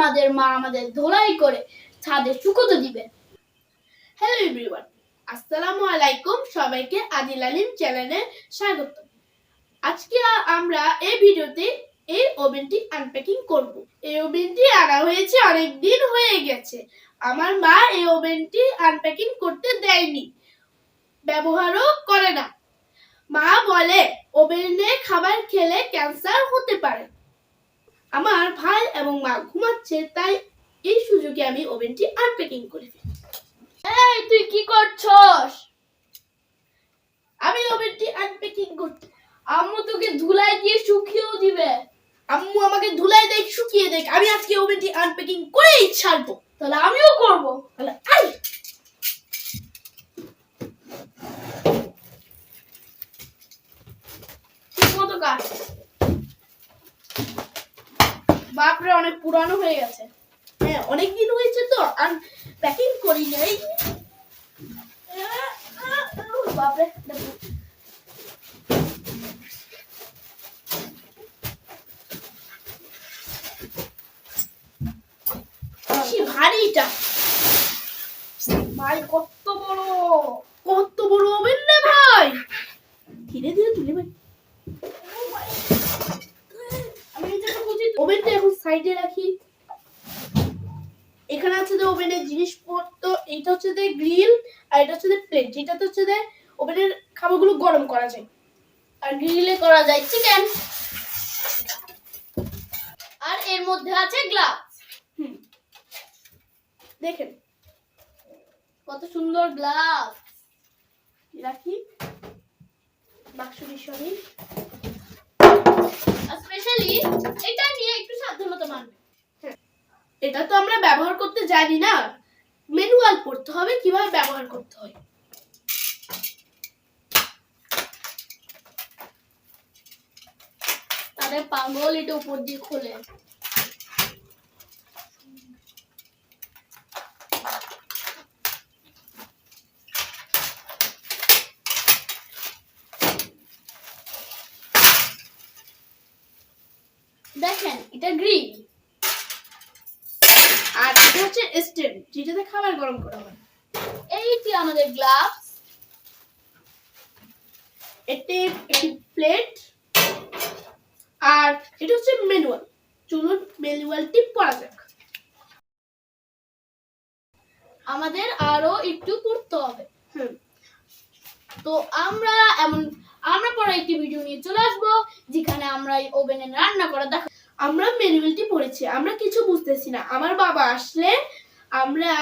আমাদের মা আমাদের ধোলাই করে ছাদে শুকোতে দিবে হ্যালো এভরিওয়ান আসসালামু আলাইকুম, সবাইকে আদিল আলিম চ্যানেলে স্বাগত। আজকে আমরা এই ভিডিওতে এই ওভেনটি আনপ্যাকিং করব। এই ওভেনটি আনা হয়েছে অনেক দিন হয়ে গেছে। আমার মা এই ওভেনটি আনপ্যাকিং করতে দেয়নি, ব্যবহারও করে না। মা বলে, ওভেনে খাবার খেলে ক্যান্সার হতে পারে। আমার ভাই এবং মা ঘুমাচ্ছে তাই এই সুযোগে আমি ওভেনটি আনপ্যাকিং করে ফেলি। এই তুই কি করছস? আমি ওভেনটি আনপ্যাকিং করতে আম্মু তোকে ধুলাই দিয়ে শুকিয়েও দিবে। আম্মু আমাকে ধুলাই দেখ শুকিয়ে দেখ আমি আজকে ওভেনটি আনপ্যাকিং করেই ছাড়বো। তাহলে আমিও করব। তাহলে আই ঠিক মতো কাট বাপরে, অনেক পুরানো হয়ে গেছে। হ্যাঁ অনেক দিন হয়েছে তো, আর প্যাকিং করি নাই। বাপরে ভারীটা ভাই, কত বড়। কত বড় ওভেন রে ভাই। ধীরে ধীরে তুলে ভাই ও ভাই। আমি এটা বুঝি ওভেনটা এখন সাইডে রাখি। এখানে আছে যে ওভেনের জিনিসপত্র, এইটা হচ্ছে যে গ্রিল, আর এটা হচ্ছে যে প্লেট। যেটাতে হচ্ছে যে ওভেনের খাবারগুলো গরম করা যায়। আর গ্রিলে করা যায় চিকেন। আর এর মধ্যে আছে গ্লাস। দেখেন। কত সুন্দর গ্লাস। রাখি। বাক্স সরি। স্পেশালি এটা নিয়ে এটা তো আমরা ব্যবহার করতে জানি না। ম্যানুয়াল পড়তে হবে, কীভাবে ব্যবহার করতে হয়? তাহলে পাগল এটা উপর দিয়ে খোলে। দেখেন, এটা গ্রিল আর এটা হচ্ছে স্টেম, যেটাতে খাবার গরম করা হয়। এইটি আমাদের গ্লাভস। এটি একটি প্লেট। আর এটা হচ্ছে ম্যানুয়াল। চলুন ম্যানুয়ালটি পড়া যাক। আমাদের আরও একটু পড়তে হবে। হুম। তো আমরা এমন, আমরা পরে একটি ভিডিও নিয়ে চলে আসব, যেখানে আমরা এই ওভেনে রান্না করা দেখ আমরা ম্যানুয়ালটি পড়েছি, আমরা কিছু বুঝতেছি না। আমার বাবা আসলে আমরা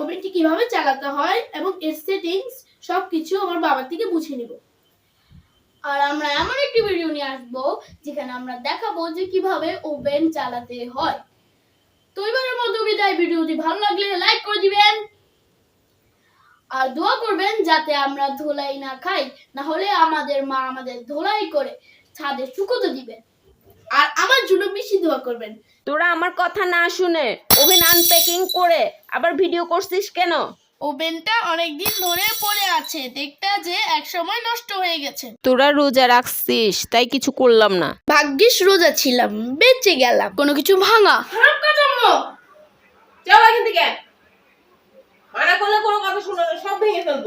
ওভেনটি কীভাবে চালাতে হয় এবং এর সেটিংস সব কিছু আমার বাবার থেকে বুঝে নিব। আর আমরা এমন একটি ভিডিও নিয়ে আসব, যেখানে আমরা দেখাবো যে কীভাবে ওভেন চালাতে হয়। তো এবারের মতো বিদায়। ভিডিওটি ভালো লাগলে লাইক করে দিবেন। আর দোয়া করবেন যাতে আমরা ধোলাই না খাই, না হলে আমাদের মা আমাদের ধোলাই করে ছাদে শুকোতে দিবেন। আর আমার জন্য বেশি দোয়া করবেন। তোরা আমার কথা না শুনে ওভেন আনপ্যাকিং করে আবার ভিডিও করছিস কেন? ওভেনটা অনেকদিন ধরে পড়ে আছে। দেখতে যে এক সময় নষ্ট হয়ে গেছে। তোরা রোজা রাখছিস তাই কিছু করলাম না। ভাগ্যিস রোজা ছিলাম বেঁচে গেলাম। কোনো কিছু ভাঙা। চল এখান থেকে। মানা করলে কোনো কথা শুনো না সব ভেঙে ফেলব।